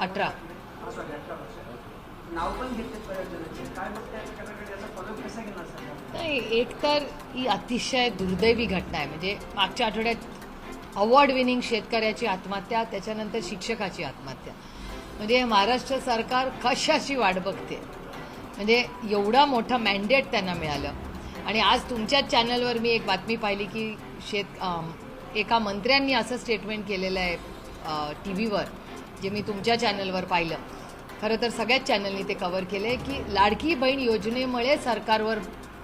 अठरा. सॉरी अठरा वर्ष. नाव पण घेतले बऱ्याच जणांचे. काय बघताय त्याच्याकडे याचा फॉलोअप कसा घेणार सरकार नाही एक तर ही अतिशय दुर्दैवी घटना आहे. म्हणजे मागच्या आठवड्यात अवॉर्ड विनिंग शेतकऱ्याची आत्महत्या त्याच्यानंतर शिक्षकाची आत्महत्या. म्हणजे महाराष्ट्र सरकार कशाची वाट बघते? म्हणजे एवढा मोठा मॅन्डेट त्यांना मिळालं. आणि आज तुमच्याच चॅनलवर मी एक बातमी पाहिली की शेत अम, एका मंत्र्यांनी असं स्टेटमेंट केलेलं आहे. टी व्हीवर जे मी तुमच्या चॅनलवर पाहिलं खरं तर सगळ्याच चॅनलनी ते कवर केले की लाडकी बहीण योजनेमुळे सरकारवर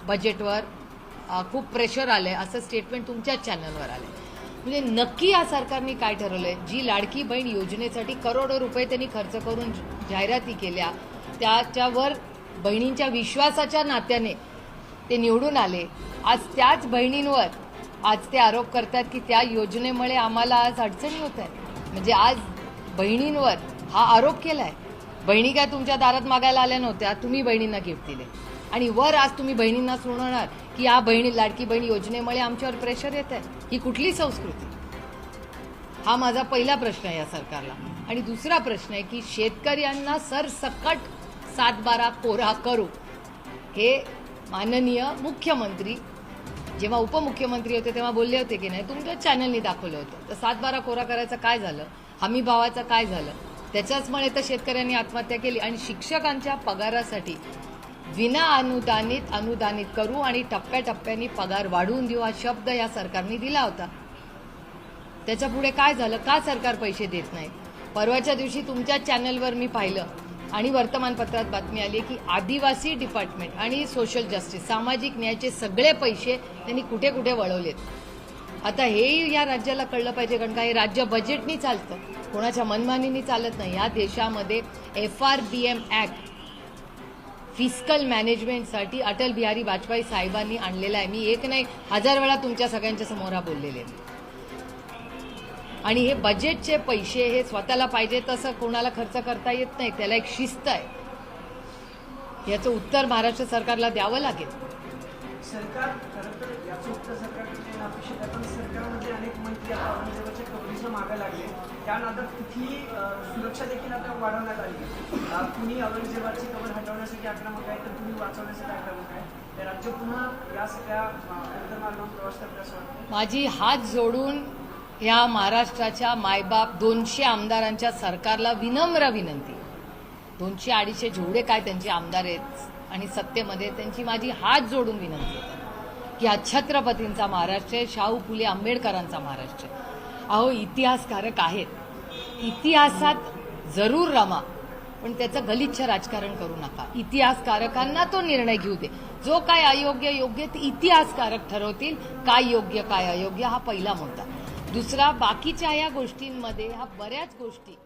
बजेटवर खूप प्रेशर आलंय असं स्टेटमेंट तुमच्याच चॅनलवर आलंय. म्हणजे नक्की या सरकारने काय ठरवलंय? जी लाडकी बहीण योजनेसाठी करोडो रुपये त्यांनी खर्च करून जाहिराती केल्या त्याच्यावर बहिणींच्या विश्वासाच्या नात्याने ते निवडून आले. आज त्याच बहिणींवर आज ते आरोप करतात की त्या योजनेमुळे आम्हाला आज अडचणी होत आहेत. म्हणजे आज बहिणींवर हा आरोप केलाय. बहिणी काय तुमच्या दारात मागायला आल्या नव्हत्या तुम्ही बहिणींना गिफ्ट दिले. आणि वर आज तुम्ही बहिणींना सुनावणार की या बहिणी लाडकी बहीण योजनेमुळे आमच्यावर प्रेशर येत आहे. ही कुठली संस्कृती? हा माझा पहिला प्रश्न आहे या सरकारला. आणि दुसरा प्रश्न आहे की शेतकऱ्यांना सरसकट सातबारा कोरा करू. हे माननीय मुख्यमंत्री जेव्हा उपमुख्यमंत्री होते तेव्हा बोलले होते की नाही तुमच्या चॅनलनी दाखवलं होतं. तर सातबारा कोरा करायचं काय झालं? हमी भावाचं काय झालं? त्याच्याचमुळे तर शेतकऱ्यांनी आत्महत्या केली आणि शिक्षकांच्या पगारासाठी विना अनुदानित अनुदानित करू आणि टप्प्याटप्प्याने पगार वाढवून देऊ हा शब्द या सरकारने दिला होता. त्याच्या पुढे काय झालं? का सरकार पैसे देत नाही? परवाच्या दिवशी तुमच्या चॅनलवर मी पाहिलं. आणि वर्तमानपत्रात बातमी आली की आदिवासी डिपार्टमेंट आणि सोशल जस्टिस सामाजिक न्यायाचे सगळे पैसे त्यांनी कुठे कुठे वळवलेत. आता हेही या राज्याला कळलं पाहिजे कारण का हे राज्य बजेटनी चालतं. कोणाच्या मनमानीनी चालत नाही. या देशामध्ये F R B M act fiscal मॅनेजमेंटसाठी Atal Bihari Vajpayee साहेबांनी आणलेला आहे. मी एक नाही हजार वेळा तुमच्या सगळ्यांच्या समोर हा बोललेले आहे. आणि हे बजेटचे पैसे हे स्वतःला पाहिजे तसं कोणाला खर्च करता येत नाही त्याला एक शिस्त आहे. याचं उत्तर महाराष्ट्र सरकारला द्यावं लागेल. सरकार मागे तिथली सुरक्षा देखील आता वाढवण्यात आली. औरंगजेबाची हटवण्यासाठी आक्रमक आहे तर वाचवण्यासाठी आक्रमक आहे. राज्य पुन्हा या सगळ्या प्रवास माझी हात जोडून या महाराष्ट्राच्या मायबाप दोनशे आमदारांच्या सरकारला विनम्र विनंती. दोनशे अडीचशे जेवढे काय त्यांचे आमदार आहेत आणि सत्तेमध्ये त्यांची माझी हात जोडून विनंती आहे. की हा छत्रपतींचा महाराष्ट्र आहे शाहू फुले आंबेडकरांचा महाराष्ट्र आहे. अहो इतिहासकारक आहेत. इतिहासात जरूर रमा पण त्याचं गलिच्छ राजकारण करू नका. इतिहासकारकांना तो निर्णय घेऊ दे. जो काय अयोग्य योग्य ते इतिहासकारक ठरवतील काय योग्य काय अयोग्य हा पहिला मुद्दा. दुसरा बाकीच्या या गोष्टींमध्ये ह्या बऱ्याच गोष्टी